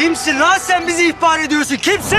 Kimsin lan sen bizi ihbar ediyorsun? Kimsin?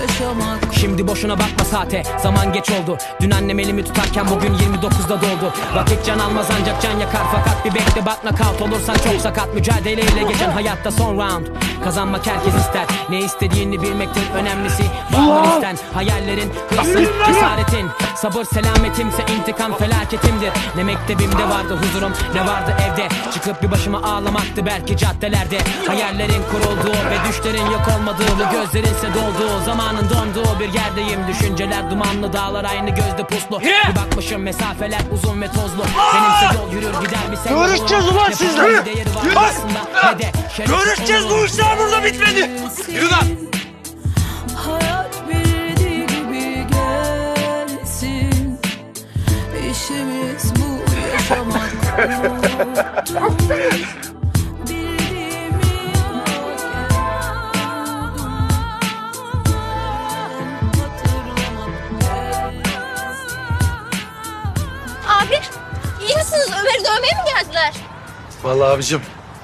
yaşamak. Şimdi boşuna bakma saate Zaman geç oldu. Dün annem elimi tutarken bugün 29'da doldu. Vakit can almaz ancak can yakar. Fakat bir bekle bak nakavt olursan çok sakat. Mücadeleyle geçen hayatta son round. Kazanmak herkes ister. Ne istediğini bilmektir önemlisi Bağlar isten. Hayallerin hırsın cesaretin. Sabır selametimse intikam felaketimdir Ne mektebimde vardı huzurum ne vardı evde. Çıkıp bir başıma ağlamaktı belki caddelerde. Hayallerin kurulduğu ve düşlerin yok olmadığı Ve gözlerinse dolduğu zamanın donduğu bir yerdeyim. Düşünceler dumanlı dağlar aynı gözde puslu. Bir bakmışım mesafeler uzun ve tozlu. Benimse yol yürür gider bir sen? Görüşeceğiz ulan sizle. şerefi Görüşeceğiz bu işler burada bitmedi. Yürü lan. Hayat bildiği gibi gelsin. İşimiz bu yaşamak Abi iyi misiniz? Ömer'i dövmeye mi geldiler? Vallahi abicim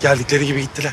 geldikleri gibi gittiler.